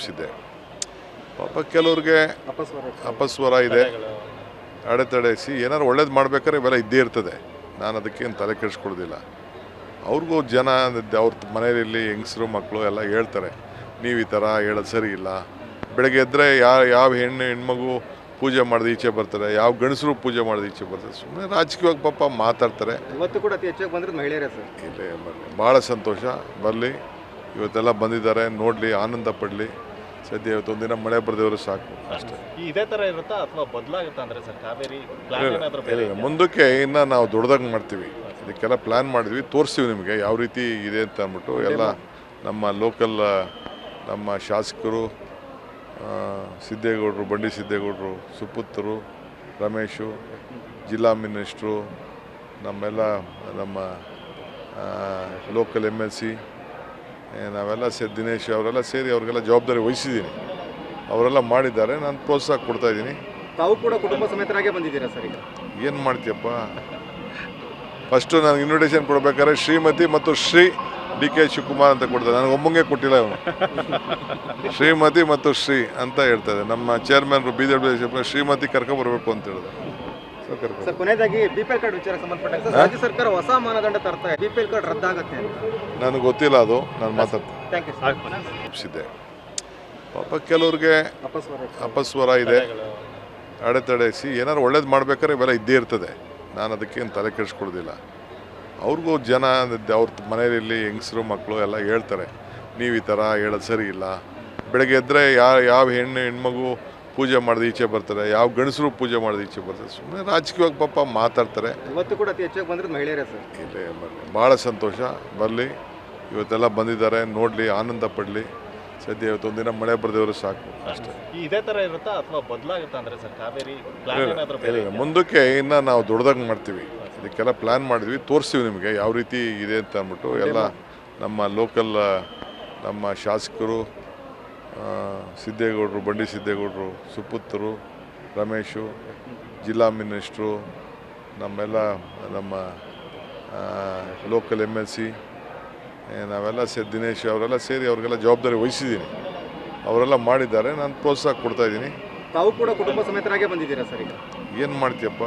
ಒಪ್ಪಿಸಿದ್ದೆ ಪಾಪ ಕೆಲವ್ರಿಗೆ ಅಪಸ್ವರ ಇದೆ. ಅಡೆತಡೆ ಸಿ ಏನಾರು ಒಳ್ಳೇದು ಮಾಡ್ಬೇಕಾದ್ರೆ ಇವೆಲ್ಲ ಇದ್ದೇ ಇರ್ತದೆ. ನಾನು ಅದಕ್ಕೇನು ತಲೆ ಕೆಡಿಸ್ಕೊಳ್ದಿಲ್ಲ. ಅವ್ರಿಗೂ ಜನ ಅವ್ರ ಮನೆಯಲ್ಲಿ ಹೆಂಗಸರು ಮಕ್ಕಳು ಎಲ್ಲ ಹೇಳ್ತಾರೆ ನೀವು ಈ ಥರ ಹೇಳೋದು ಸರಿ ಇಲ್ಲ. ಬೆಳಗ್ಗೆ ಎದ್ದರೆ ಯಾವ ಯಾವ ಹೆಣ್ಣು ಹೆಣ್ಮಗು ಪೂಜೆ ಮಾಡಿದ ಈಚೆ ಬರ್ತಾರೆ ಯಾವ ಗಂಡಸರು ಪೂಜೆ ಮಾಡಿದ ಈಚೆ ಬರ್ತಾರೆ. ಸುಮ್ಮನೆ ರಾಜಕೀಯವಾಗಿ ಪಾಪ ಮಾತಾಡ್ತಾರೆ. ಇವತ್ತು ಕೂಡ ಅತಿ ಹೆಚ್ಚಾಗಿ ಬಂದ್ರೆ ಮಹಿಳೆಯರೇ ಸರ್. ಇಲ್ಲೇ ಬರಲಿ ಭಾಳ ಸಂತೋಷ. ಬರಲಿ. ಇವತ್ತೆಲ್ಲ ಬಂದಿದ್ದಾರೆ. ನೋಡಲಿ ಆನಂದ ಪಡಲಿ. ಸದ್ಯ ಇವತ್ತೊಂದಿನ ಮಳೆ ಬರೆದವರು ಸಾಕು. ಅಷ್ಟೇ. ಇದೇ ತರ ಇರುತ್ತಾ ಅಥವಾ ಬದಲಾಗುತ್ತಾ ಅಂದ್ರೆ ಸರ್ ಕಾವೇರಿ ಪ್ಲಾನ್ ಇಲ್ಲ, ಏನಾದ್ರು ಇಲ್ಲ, ಬೇರೆ ಇಲ್ಲ. ಮುಂದಕ್ಕೆ ಇನ್ನು ನಾವು ದೊಡ್ಡದಾಗಿ ಮಾಡ್ತೀವಿ. ಇದಕ್ಕೆಲ್ಲ ಪ್ಲ್ಯಾನ್ ಮಾಡಿದ್ವಿ ತೋರಿಸ್ತೀವಿ ನಿಮಗೆ ಯಾವ ರೀತಿ ಇದೆ ಅಂತ ಅಂದ್ಬಿಟ್ಟು ಎಲ್ಲ ನಮ್ಮ ಲೋಕಲ್ ನಮ್ಮ ಶಾಸಕರು ಆ, ಸಿದ್ದೇಗೌಡರು ಬಂಡಿ ಸಿದ್ದೇಗೌಡರು ಸುಪುತ್ರರು ರಮೇಶು ಜಿಲ್ಲಾ ಮಿನಿಸ್ಟ್ರು ನಮ್ಮೆಲ್ಲ ನಮ್ಮ ಲೋಕಲ್ ಎಂ ಎಲ್ ಸಿ ನಾವೆಲ್ಲ ಸೇರಿ ದಿನೇಶ್ ಅವರೆಲ್ಲ ಸೇರಿ ಅವ್ರಿಗೆಲ್ಲ ಜವಾಬ್ದಾರಿ ವಹಿಸಿದ್ದೀನಿ. ಅವರೆಲ್ಲ ಮಾಡಿದ್ದಾರೆ ನಾನು ಪ್ರೋತ್ಸಾಹ ಕೊಡ್ತಾ ಇದ್ದೀನಿ. ತಾವು ಕೂಡ ಕುಟುಂಬ ಸಮೇತರಾಗೇ ಬಂದಿದ್ದೀರಾ ಸರ್ ಈಗ? ಏನು ಮಾಡ್ತೀಯಪ್ಪ? ಫಸ್ಟು ನನಗೆ ಇನ್ವಿಟೇಷನ್ ಕೊಡಬೇಕಾದ್ರೆ ಶ್ರೀಮತಿ ಮತ್ತು ಶ್ರೀ ಡಿ ಕೆ ಶಿವಕುಮಾರ್ ಅಂತ ಕೊಡ್ತಾರೆ. ನನಗೆ ಒಮ್ಮಂಗೆ ಕೊಟ್ಟಿಲ್ಲ ಅವನು ಶ್ರೀಮತಿ ಮತ್ತು ಶ್ರೀ ಅಂತ ಹೇಳ್ತಾರೆ. ನಮ್ಮ ಚೇರ್ಮನ್ ಬಿ ಜೆ ಶ್ರೀಮತಿ ಕರ್ಕೊಂಬರ್ಬೇಕು ಅಂತ ಹೇಳಿದ್ರು. ಸರ್ ಕೊನೆಯದಾಗಿ ಬಿ ಪಿ ಎಲ್ ಕಾರ್ಡ್ ವಿಚಾರ ಸಂಬಂಧಪಟ್ಟ ಸರ್ ರಾಜ್ಯ ಸರ್ಕಾರ ಹೊಸ ಮಾನದಂಡ ತರ್ತಾ ಇದೆ. ಬಿ ಪಿ ಎಲ್ ಕಾರ್ಡ್ ರದ್ದಾಗುತ್ತೆ ಅಂತ. ನನಗೆ ಗೊತ್ತಿಲ್ಲ ಅದು ನಾನು ಮಾತಾಡ್ತೀನಿ. ಥ್ಯಾಂಕ್ ಯು ಸರ್ ಒಪ್ಪಿಸಿದ್ದೆ ಪಾಪ ಕೆಲವ್ರಿಗೆ ಅಪಸ್ವರ ಅಪಸ್ವರ ಇದೆ. ಅಡೆತಡೆಸಿ ಏನಾದ್ರು ಏನಾರು ಒಳ್ಳೇದು ಮಾಡ್ಬೇಕಾದ್ರೆ ಇವೆಲ್ಲ ಇದ್ದೇ ಇರ್ತದೆ. ನಾನು ಅದಕ್ಕೇನು ತಲೆ ಕೆಡಿಸ್ಕೊಳ್ದಿಲ್ಲ ಅವ್ರಿಗೂ ಜನ ಅವ್ರ ಮನೆಯಲ್ಲಿ ಹೆಂಗಸರು ಮಕ್ಕಳು ಎಲ್ಲ ಹೇಳ್ತಾರೆ ನೀವು ಈ ಥರ ಹೇಳೋದು ಸರಿ ಇಲ್ಲ. ಬೆಳಗ್ಗೆ ಎದ್ದರೆ ಯಾವ ಯಾವ ಹೆಣ್ಣು ಹೆಣ್ಮಗು ಪೂಜೆ ಮಾಡಿದ ಈಚೆ ಬರ್ತಾರೆ ಯಾವ ಗಂಡಸರು ಪೂಜೆ ಮಾಡಿದ ಈಚೆ ಬರ್ತಾರೆ ಸುಮ್ಮನೆ ರಾಜಕೀಯವಾಗಿ ಪಾಪ ಮಾತಾಡ್ತಾರೆ. ಇವತ್ತು ಕೂಡ ಅತಿ ಹೆಚ್ಚಾಗಿ ಬಂದ್ರೆ ಮಹಿಳೆಯರೇ ಸರ್. ಇಲ್ಲೇ ಬರಲಿ ಭಾಳ ಸಂತೋಷ. ಬರಲಿ ಇವತ್ತೆಲ್ಲ ಬಂದಿದ್ದಾರೆ ನೋಡಲಿ ಆನಂದ ಪಡಲಿ. ಸದ್ಯ ಇವತ್ತೊಂದಿನ ಮಳೆ ಬರೆದವರು ಸಾಕು ಅಷ್ಟೇ. ಇದೇ ಥರ ಇರುತ್ತಾ ಅಥವಾ ಬದಲಾಗುತ್ತಾ ಅಂದ್ರೆ ಸರ್ ಕಾವೇರಿ ಇಲ್ಲ, ಮುಂದಕ್ಕೆ ಇನ್ನು ನಾವು ದೊಡ್ಡದಾಗಿ ಮಾಡ್ತೀವಿ. ಇದಕ್ಕೆಲ್ಲ ಪ್ಲ್ಯಾನ್ ಮಾಡಿದ್ವಿ ತೋರಿಸ್ತೀವಿ ನಿಮಗೆ. ಯಾವ ರೀತಿ ಇದೆ ಅಂತ ಅಂದ್ಬಿಟ್ಟು ಎಲ್ಲ ನಮ್ಮ ಲೋಕಲ್ ನಮ್ಮ ಶಾಸಕರು ಸಿದ್ದೇಗೌಡರು ಬಂಡಿ ಸಿದ್ದೇಗೌಡರು ಸುಪುತ್ತರು ರಮೇಶು ಜಿಲ್ಲಾ ಮಿನಿಸ್ಟ್ರು ನಮ್ಮೆಲ್ಲ ನಮ್ಮ ಲೋಕಲ್ ಎಂ ಎಲ್ ಸಿ ನಾವೆಲ್ಲ ಸೇರಿ ದಿನೇಶ್ ಅವರೆಲ್ಲ ಸೇರಿ ಅವ್ರಿಗೆಲ್ಲ ಜವಾಬ್ದಾರಿ ವಹಿಸಿದ್ದೀನಿ. ಅವರೆಲ್ಲ ಮಾಡಿದ್ದಾರೆ ನಾನು ಪ್ರೋತ್ಸಾಹ ಕೊಡ್ತಾ ಇದ್ದೀನಿ. ತಾವು ಕೂಡ ಕುಟುಂಬ ಸಮೇತರಾಗೇ ಬಂದಿದ್ದೀರಾ ಸರ್ ಈಗ? ಏನು ಮಾಡ್ತೀಯಪ್ಪ?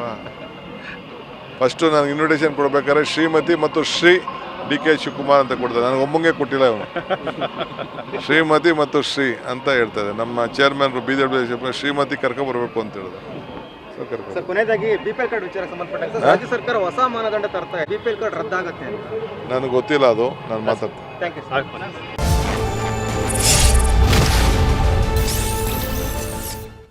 ಫಸ್ಟು ನನಗೆ ಇನ್ವಿಟೇಷನ್ ಕೊಡಬೇಕಾದ್ರೆ ಶ್ರೀಮತಿ ಮತ್ತು ಶ್ರೀ ಡಿ ಕೆ ಶಿವಕುಮಾರ್ ಅಂತ ಕೊಡ್ತಾರೆ. ನನಗೆ ಒಮ್ಮಂಗೆ ಕೊಟ್ಟಿಲ್ಲ ಅವನು ಶ್ರೀಮತಿ ಮತ್ತು ಶ್ರೀ ಅಂತ ಹೇಳ್ತಾರೆ. ನಮ್ಮ ಚೇರ್ಮನ್ ಬಿ ಜೆ ಶ್ರೀಮತಿ ಕರ್ಕೊಂಬರ್ಬೇಕು ಅಂತ ಹೇಳಿದ್ರು. ಸರ್ ಕೊನೆಯದಾಗಿ ಬಿ ಪಿ ಎಲ್ ಕಾರ್ಡ್ ವಿಚಾರ ಸಂಬಂಧಪಟ್ಟ ಸರ್ ರಾಜ್ಯ ಸರ್ಕಾರ ಹೊಸ ಮಾನದಂಡ ತರ್ತಾ ಇದೆ. ಬಿ ಪಿ ಎಲ್ ಕಾರ್ಡ್ ರದ್ದಾಗುತ್ತೆ ಅಂತ. ನನಗೆ ಗೊತ್ತಿಲ್ಲ ಅದು. ನಾನು ಮಾತಾಡ್ತೀನಿ. Thank you sir